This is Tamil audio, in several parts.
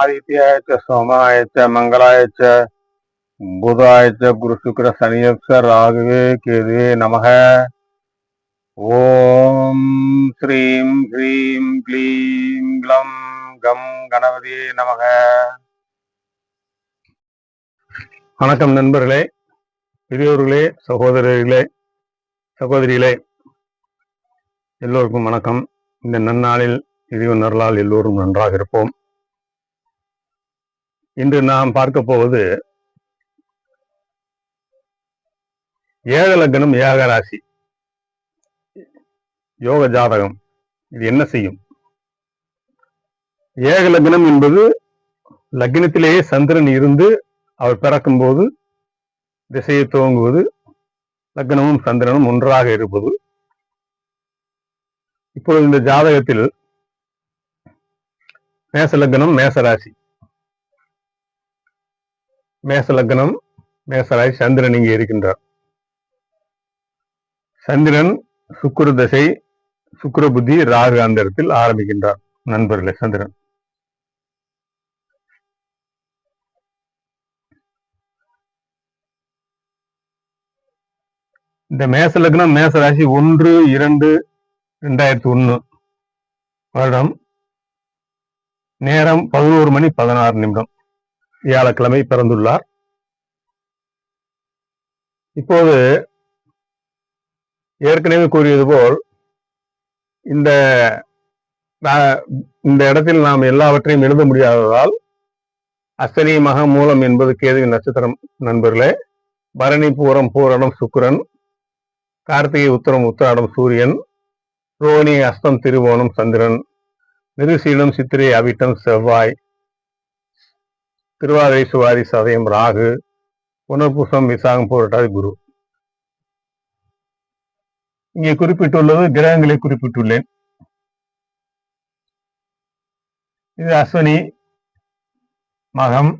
ஆதித்யாய சோமாய மங்களாய புதாய குரு சுக்கர சனியப்ச ராகுவே கேதுவே நமக ஓம் ஸ்ரீம் ஹ்ரீம் க்ளீம் க்ளம் கம் கணபதியே நமக வணக்கம் நண்பர்களே பெரியோர்களே சகோதரர்களே சகோதரிகளே எல்லோருக்கும் வணக்கம். இந்த நன்னாளில் இறைவன் அருளால் எல்லோரும் நன்றாக இருப்போம். இன்று நாம் பார்க்க போவது ஏக லக்னம் ஏக ராசி யோக ஜாதகம் இது என்ன செய்யும்? ஏக லக்னம் என்பது லக்னத்திலேயே சந்திரன் இருந்து அவர் பிறக்கும் போது திசையை துவங்குவது லக்னமும் சந்திரனும் ஒன்றாக இருப்பது. இப்பொழுது இந்த ஜாதகத்தில் மேச லக்னம் மேசராசி மேச லக்னம் மேசராசி சந்திரன் இங்கே இருக்கின்றார். சந்திரன் சுக்கர தசை சுக்கர புத்தி ராகு அந்தரத்தில் ஆரம்பிக்கின்றார். நண்பர்களே சந்திரன். இந்த மேச லக்னம் மேச ராசி ஒன்று இரண்டு ரெண்டாயிரத்தி ஒன்று. வருடம் நேரம் பதினோரு மணி பதினாறு நிமிடம். வியாழக்கிழமை பிறந்துள்ளார். இப்போது ஏற்கனவே கூறியது போல் இந்த இந்த இடத்தில் நாம் எல்லாவற்றையும் எழுத முடியாததால் அஸ்தனி மக மூலம் என்பது கேதுவின் நட்சத்திரம் நண்பர்களே. பரணி பூரம் பூரணம் சுக்கரன் கார்த்திகை உத்தரம் உத்தராடம் சூரியன் ரோனி அஸ்தம் திருவோணம் சந்திரன் நிருசீலம் சித்திரை அவிட்டம் செவ்வாய் திருவாதிரை சுவாரி சதயம் ராகு புனர்பூசம் விசாகம் போராட்டாதி குரு. இங்கே குறிப்பிட்டுள்ளது கிரகங்களை குறிப்பிட்டுள்ளேன். இது அஸ்வினி மகம்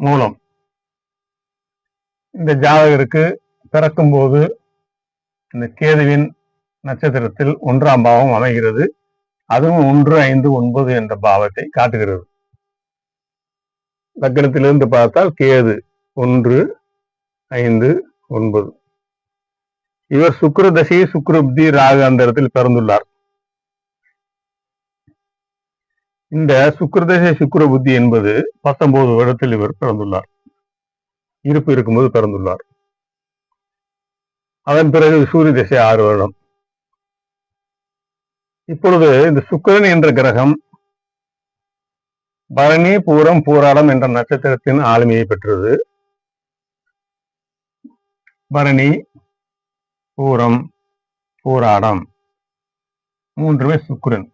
மூலம். இந்த ஜாதகருக்கு பிறக்கும் போது இந்த கேதுவின் நட்சத்திரத்தில் ஒன்றாம் பாவம் அமைகிறது. அதுவும் ஒன்று ஐந்து ஒன்பது என்ற பாவத்தை காட்டுகிறது. லக்னத்திலிருந்து பார்த்தால் கேது ஒன்று ஐந்து ஒன்பது. இவர் சுக்கர தசை சுக்ரப்தி ராகு அந்த இடத்தில் பிறந்துள்ளார். இந்த சுக்கரதசை சுக்கர புத்தி என்பது பத்தொன்பது வருடத்தில் இவர் பிறந்துள்ளார். இருப்பு இருக்கும்போது பிறந்துள்ளார். அதன் பிறகு சூரிய தசை ஆறு வருடம். இப்பொழுது இந்த சுக்கரன் என்ற கிரகம் பரணி பூரம் பூராடம் என்ற நட்சத்திரத்தின் ஆளுமையை பெற்றது. பரணி பூரம் பூராடம் மூன்றுமே சுக்கிரன்.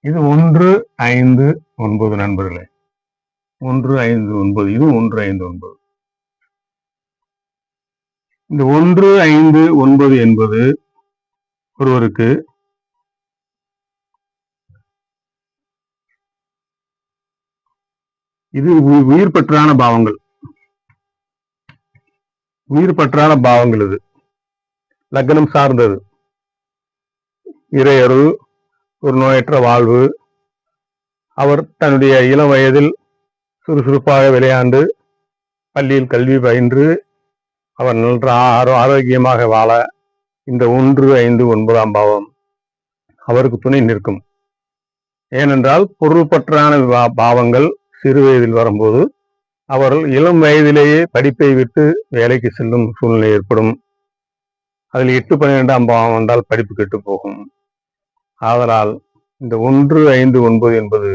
இது ஒன்று ஐந்து ஒன்பது நண்பர்களே. ஒன்று ஐந்து ஒன்பது. இது ஒன்று ஐந்து ஒன்பது. இந்த ஒன்று ஐந்து ஒன்பது என்பது ஒருவருக்கு இது உயிர் பற்றான பாவங்கள். உயிர் பற்றான பாவங்கள் இது. லக்னம் சார்ந்தது. இறையறு ஒரு நோயற்ற வாழ்வு. அவர் தன்னுடைய இளம் வயதில் சுறுசுறுப்பாக விளையாண்டு பள்ளியில் கல்வி பயின்று அவர் நன்ற ஆரோக்கியமாக வாழ இந்த ஒன்று ஐந்து ஒன்பதாம் பாவம் அவருக்கு துணை நிற்கும். ஏனென்றால் பொருள்பற்றான பாவங்கள் சிறு வயதில் வரும்போது அவர்கள் இளம் வயதிலேயே படிப்பை விட்டு வேலைக்கு செல்லும் சூழ்நிலை ஏற்படும். அதில் எட்டு பன்னிரெண்டாம் பாவம் வந்தால் படிப்பு கெட்டு போகும். ஆதலால் இந்த ஒன்று ஐந்து ஒன்பது என்பது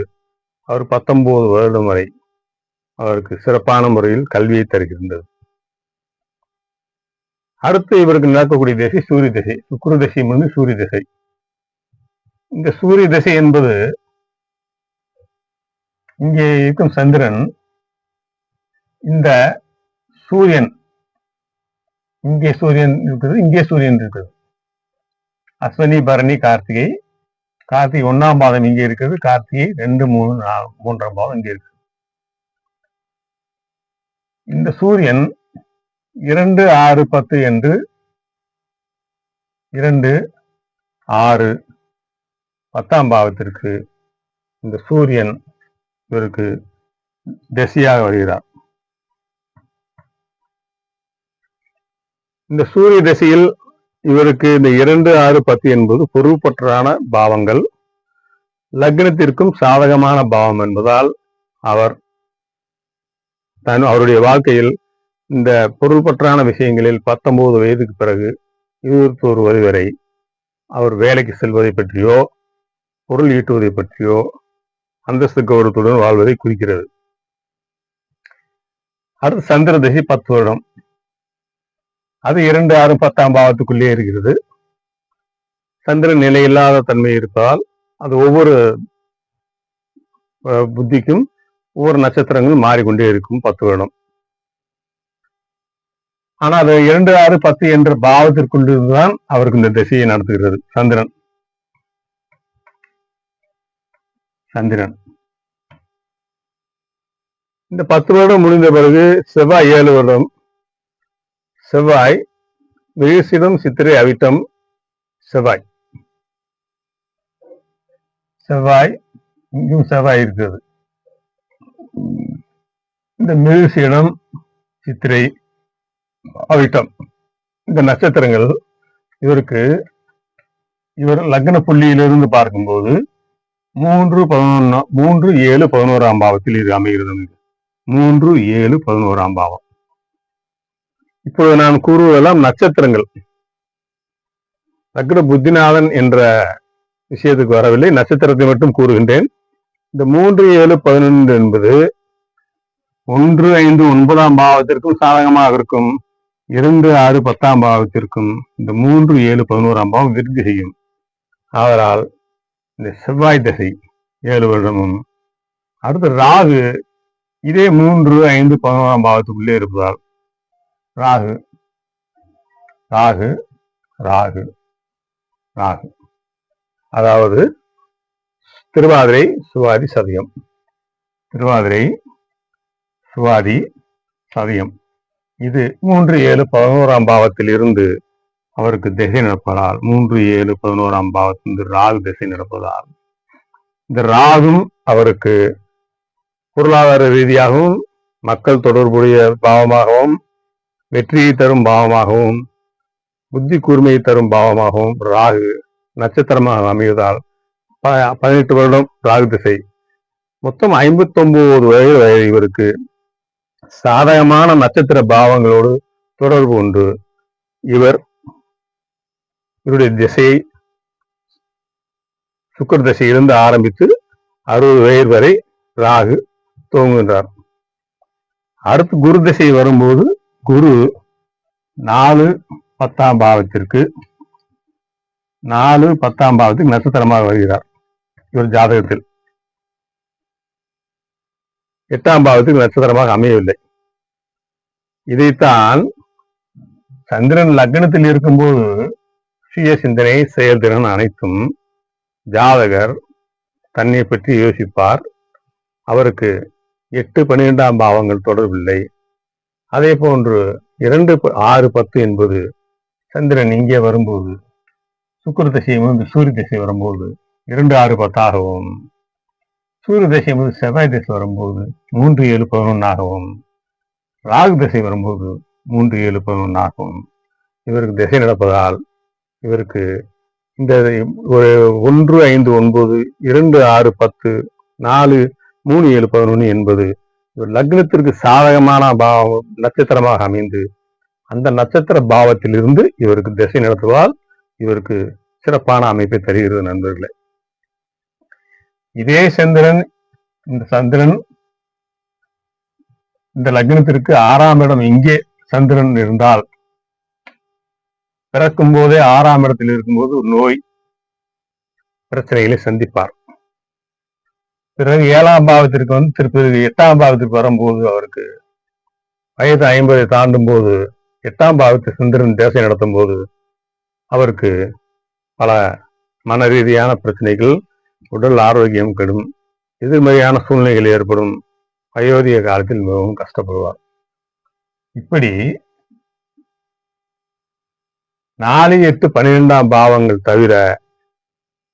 அவர் பத்தொன்பது வருடம் வரை அவருக்கு சிறப்பான முறையில் கல்வியை தருகின்றது. அடுத்து இவருக்கு நடக்கக்கூடிய திசை சூரிய திசை சுக்குரு திசை வந்து சூரிய திசை. இந்த சூரிய திசை என்பது இங்கே இருக்கும் சந்திரன் இந்த சூரியன் இங்கே சூரியன் இருக்குது இங்கே சூரியன் இருக்குது அஸ்வினி பரணி கார்த்திகை. கார்த்திகை ஒன்னாம் பாதம் இங்கே இருக்குது கார்த்திகை ரெண்டு மூணு மூன்றாம் பாதம் இங்கே இருக்கு. இந்த சூரியன் இரண்டு ஆறு பத்து என்று இரண்டு ஆறு பத்தாம் பாவத்திற்கு இந்த சூரியன் இவருக்கு தசையாக வருகிறார். இந்த சூரிய திசையில் இவருக்கு இந்த இரண்டு ஆறு பத்து என்பது பொருள்பற்றான பாவங்கள். லக்னத்திற்கும் சாதகமான பாவம் என்பதால் அவர் தன் அவருடைய வாழ்க்கையில் இந்த பொருள்பற்றான விஷயங்களில் பத்தொன்பது வயதுக்கு பிறகு இருபத்தோரு வயது வரை அவர் வேலைக்கு செல்வதை பற்றியோ பொருள் ஈட்டுவதை பற்றியோ அந்தஸ்து கௌரவத்துடன் வாழ்வதை குறிக்கிறது. அடுத்து சந்திர திசை பத்து வருடம். அது இரண்டு ஆறு பத்தாம் பாவத்துக்குள்ளே இருக்கிறது. சந்திரன் நிலையில்லாத தன்மை இருப்பதால் அது ஒவ்வொரு புத்திக்கும் ஒவ்வொரு நட்சத்திரங்கள் மாறிக்கொண்டே இருக்கும் பத்து வருடம். ஆனா அது இரண்டு ஆறு பத்து என்ற பாவத்திற்குள்ளிருந்துதான் அவருக்கு இந்த திசையை நடத்துகிறது சந்திரன். சந்திரன் இந்த பத்து வருடம் முடிந்த பிறகு செவ்வாய் ஏழு வருடம். செவ்வாய் மிருகசிடம் சித்திரை அவிட்டம் செவ்வாய். செவ்வாய் இங்கும் செவ்வாய் இருக்கிறது. இந்த மிருசிடம் சித்திரை அவிட்டம். இந்த நட்சத்திரங்கள் இவருக்கு இவர் லக்ன புள்ளியிலிருந்து பார்க்கும்போது மூன்று பதினொன்னா மூன்று ஏழு பதினோராம் பாவத்தில் இது அமைகிறது மூன்று ஏழு பதினோராம் பாவம். இப்பொழுது நான் கூறுவதெல்லாம் நட்சத்திரங்கள். சக்கர புத்திநாதன் என்ற விஷயத்துக்கு வரவில்லை. நட்சத்திரத்தை மட்டும் கூறுகின்றேன். இந்த மூன்று ஏழு பதினொன்று என்பது ஒன்று ஐந்து ஒன்பதாம் பாவத்திற்கும் சாதகமாக இருக்கும். இரண்டு ஆறு பத்தாம் பாவத்திற்கும் இந்த மூன்று ஏழு பதினோராம் பாவம் விருத்தி செய்யும். ஆதலால் இந்த செவ்வாய் திசை ஏழு வருடமும் அடுத்து ராகு இதே மூன்று ஐந்து பதினோராம் பாவத்துக்குள்ளே இருப்பதால் ராகு ராகு ராகு ராகு. அதாவது திருவாதிரை சுவாதி சதயம். திருவாதிரை சுவாதி சதயம். இது மூன்று ஏழு பதினோராம் பாவத்தில் இருந்து அவருக்கு திசை நடப்பதால் மூன்று ஏழு பதினோராம் பாவத்திலிருந்து ராகு திசை நடப்பதால் இந்த ராகும் அவருக்கு பொருளாதார ரீதியாகவும் மக்கள் தொடர்புடைய பாவமாகவும் வெற்றியை தரும் பாவமாகவும் புத்தி கூர்மையை தரும் பாவமாகவும் ராகு நட்சத்திரமாக அமைவதால் ப- பதினெட்டு வருடம் ராகு திசை. மொத்தம் ஐம்பத்தொன்பது வயது வயது இவருக்கு சாதகமான நட்சத்திர பாவங்களோடு தொடர்பு உண்டு இவர் இவருடைய திசையை சுக்கர திசையிலிருந்து ஆரம்பித்து அறுபது வயது வரை ராகு துவங்குகின்றார். அடுத்து குரு திசை வரும்போது குரு நாலு பத்தாம் பாவத்திற்கு நாலு பத்தாம் பாவத்துக்கு நட்சத்திரமாக வருகிறார் இவர் ஜாதகத்தில். எட்டாம் பாவத்துக்கு நட்சத்திரமாக அமையவில்லை. இதைத்தான் சந்திரன் லக்னத்தில் இருக்கும்போது சுய சிந்தனை செயல்திறன் அனைத்தும் ஜாதகர் தன்னை பற்றி யோசிப்பார். அவருக்கு எட்டு பன்னிரெண்டாம் பாவங்கள் தொடர்பில்லை. அதே போன்று இரண்டு ப- ஆறு பத்து என்பது சந்திரன் இங்கே வரும்போது சுக்கர திசை சூரிய திசை வரும்போது இரண்டு ஆறு பத்தாகவும் சூரிய திசை என்பது செவ்வாய் திசை வரும்போது மூன்று ஏழு பதினொன்னாகவும் ராகு திசை வரும்போது மூன்று ஏழு பதினொன்னாகவும் இவருக்கு திசை நடப்பதால் இவருக்கு இந்த ஒரு ஒன்று ஐந்து ஒன்பது இரண்டு ஆறு பத்து நாலு மூணு ஏழு பதினொன்று என்பது இவர் லக்னத்திற்கு சாதகமான பாவம் நட்சத்திரமாக அமைந்து அந்த நட்சத்திர பாவத்திலிருந்து இவருக்கு திசை நடத்துவதால் இவருக்கு சிறப்பான அமைப்பை தருகிறது நண்பர்களே. இதே சந்திரன் இந்த சந்திரன் இந்த லக்னத்திற்கு ஆறாம் இடம் இங்கே சந்திரன் இருந்தால் பிறக்கும் போதே ஆறாம் இடத்தில் இருக்கும்போது ஒரு நோய் பிரச்சனைகளை சந்திப்பார். பிறகு ஏழாம் பாவத்திற்கு வந்து திருப்பி எட்டாம் பாவத்திற்கு வரும்போது அவருக்கு வயது ஐம்பதை தாண்டும் போது எட்டாம் பாவத்தை சுந்தரன் தேசம் நடத்தும் போது அவருக்கு பல மன ரீதியான பிரச்சனைகள் உடல் ஆரோக்கியம் கெடும் எதிர்மறையான சூழ்நிலைகள் ஏற்படும். வயோதிக காலத்தில் மிகவும் கஷ்டப்படுவார். இப்படி நாலு எட்டு பன்னிரெண்டாம் பாவங்கள் தவிர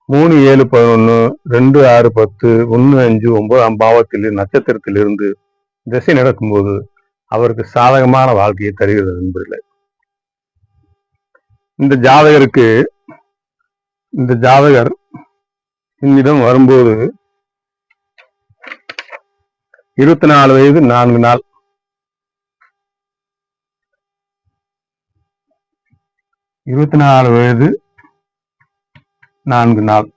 மூணு ஏழு பதினொன்னு ரெண்டு ஆறு பத்து ஒன்று அஞ்சு ஒன்பதாம் பாவத்தில் நட்சத்திரத்தில் இருந்து திசை நடக்கும்போது அவருக்கு சாதகமான வாழ்க்கையை தருகிறது என்பதில்லை. இந்த ஜாதகருக்கு இந்த ஜாதகர் என்னிடம் வரும்போது இருபத்தி நாலு வயது நான்கு நாள். இருபத்தி நாலு வயது நான்கு நாள்.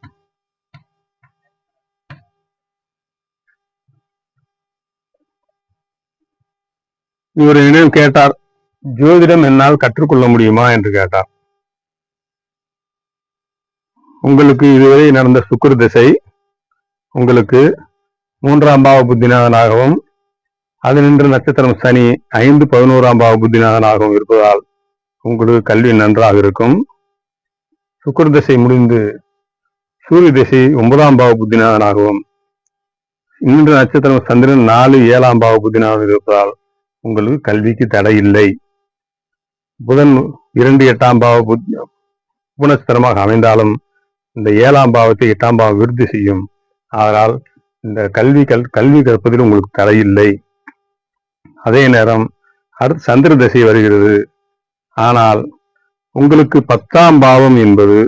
இவர் கேட்டார் ஜோதிடம் என்னால் கற்றுக்கொள்ள முடியுமா? என்று கேட்டார். உங்களுக்கு இதுவரை நடந்த சுக்கர திசை உங்களுக்கு மூன்றாம் பாவ புத்திநாதனாகவும் அது நின்ற நட்சத்திரம் சனி ஐந்து பதினோராம் பாவ புத்திநாதனாகவும் இருப்பதால் உங்களுக்கு கல்வி நன்றாக இருக்கும். சுக்கர திசை முடிந்து சூரிய திசை ஒன்பதாம் பாவ புத்திநாதனாகவும் இன்று நட்சத்திரம் சந்திரன் நாலு ஏழாம் பாவ புத்தினாக இருப்பதால் உங்களுக்கு கல்விக்கு தடை இல்லை. புதன் இரண்டு எட்டாம் பாவ புத் அமைந்தாலும் இந்த ஏழாம் பாவத்தை எட்டாம் பாவம் விருத்தி செய்யும். அதனால் இந்த கல்வி கல் கல்வி கற்பதில் உங்களுக்கு தடை இல்லை. அதே நேரம் அடுத்து சந்திர திசை வருகிறது. ஆனால் உங்களுக்கு பத்தாம் பாவம் என்பது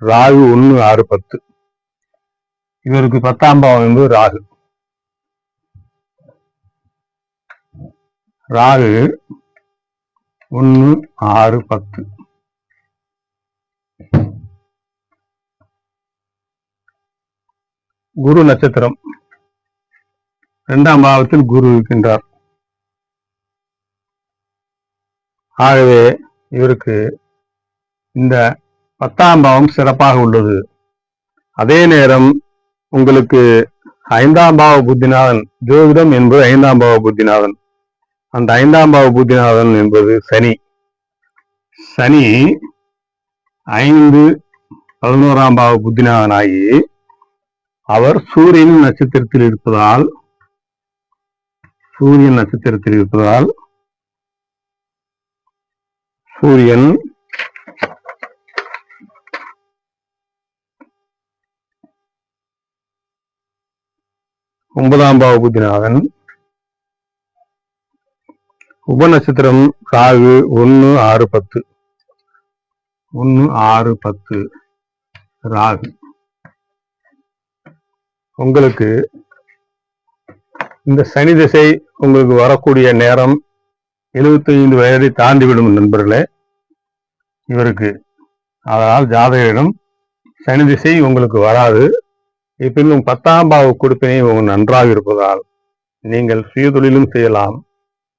ராகு ஒன்று ஆறு பத்து. இவருக்கு பத்தாம் பாவம் என்பது ராகு. ராகு ஒன்று ஆறு பத்து. குரு நட்சத்திரம். இரண்டாம் பாவத்தில் குரு இருக்கின்றார். ஆகவே இவருக்கு இந்த பத்தாம் பாவம் சிறப்பாக உள்ளது. அதே நேரம் உங்களுக்கு ஐந்தாம் பாவ புத்திநாதன் ஜோதிடம் என்பது ஐந்தாம் பாவ புத்திநாதன். அந்த ஐந்தாம் பாவ புத்திநாதன் என்பது சனி. சனி ஐந்து பதினோராம் பாவ புத்திநாதனாகி அவர் சூரியன் நட்சத்திரத்தில் இருப்பதால் சூரியன் நட்சத்திரத்தில் இருப்பதால் சூரியன். ஒன்பதாம் பாவ புத்திநாதன் ராகு ஒன்னு ஆறு பத்து. ஒன்னு ஆறு பத்து. ராகு. உங்களுக்கு இந்த சனி திசை உங்களுக்கு வரக்கூடிய நேரம் 75 வயதை தாண்டிவிடும் நண்பர்களே. இவருக்கு அதனால் ஜாதகரிடம் சனி திசை உங்களுக்கு வராது. இருப்பினும் பத்தாம் பாவ கொடுப்பினை உங்கள் நன்றாக இருப்பதால் நீங்கள் சுயதொழிலும் செய்யலாம்.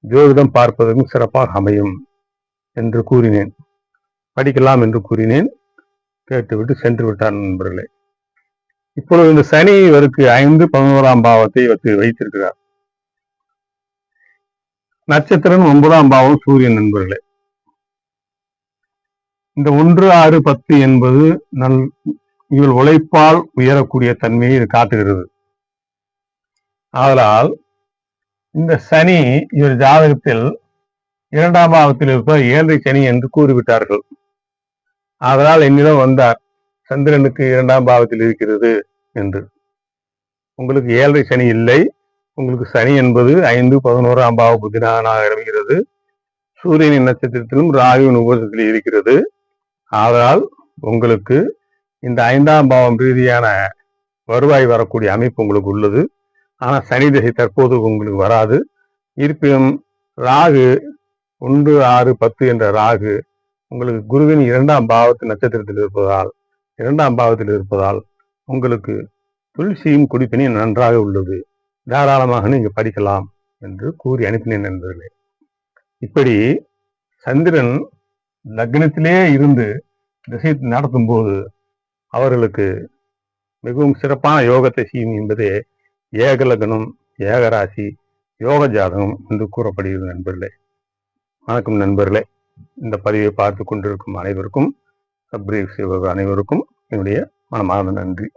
ஜோதிடம் பார்ப்பதற்கும் சிறப்பாக அமையும் என்று கூறினேன். படிக்கலாம் என்று கூறினேன். கேட்டுவிட்டு சென்று விட்டார் நண்பர்களே. இப்பொழுது இந்த சனி இவருக்கு ஐந்து பதினோராம் பாவத்தை வைத்திருக்கிறார். நட்சத்திரம் ஒன்பதாம் பாவம் சூரியன் நண்பர்களே. இந்த ஒன்று ஆறு பத்து என்பது நல் இவள் உழைப்பால் உயரக்கூடிய தன்மையை இது காட்டுகிறது. ஆதலால் இந்த சனி இவர் ஜாதகத்தில் இரண்டாம் பாவத்தில் இருப்ப ஏழரை சனி என்று கூறிவிட்டார்கள். ஆதலால் என்னிடம் வந்தார் சந்திரனுக்கு இரண்டாம் பாவத்தில் இருக்கிறது என்று. உங்களுக்கு ஏழரை சனி இல்லை உங்களுக்கு சனி என்பது ஐந்து பதினோராம் பாவ புத்தினானாக இருக்கிறது சூரியனின் நட்சத்திரத்திலும் ராகுவின் உபதத்தில் இருக்கிறது. ஆதலால் உங்களுக்கு இந்த ஐந்தாம் பாவம் ரீதியான வருவாய் வரக்கூடிய அமைப்பு உங்களுக்கு உள்ளது. ஆனால் சனி திசை தற்போது உங்களுக்கு வராது. இருப்பினும் ராகு ஒன்று ஆறு பத்து என்ற ராகு உங்களுக்கு குருவின் இரண்டாம் பாவத்து நட்சத்திரத்தில் இருப்பதால் இரண்டாம் பாவத்தில் இருப்பதால் உங்களுக்கு துளசியும் குடிப்பினையும் நன்றாக உள்ளது. தாராளமாக நீங்கள் படிக்கலாம் என்று கூறி அனுப்பினேன் நண்பர்களே. இப்படி சந்திரன் லக்னத்திலே இருந்து திசை நடத்தும் போது அவர்களுக்கு மிகவும் சிறப்பான யோகத்தை செய்யும் என்பதே ஏக லக்னம் ஏகராசி யோக ஜாதகம் என்று கூறப்படுகிறது நண்பர்களே. வணக்கம் நண்பர்களே. இந்த பதிவை பார்த்து கொண்டிருக்கும் அனைவருக்கும் சப்ரீவ் செய்வர்கள் அனைவருக்கும் என்னுடைய மனமார்ந்த நன்றி.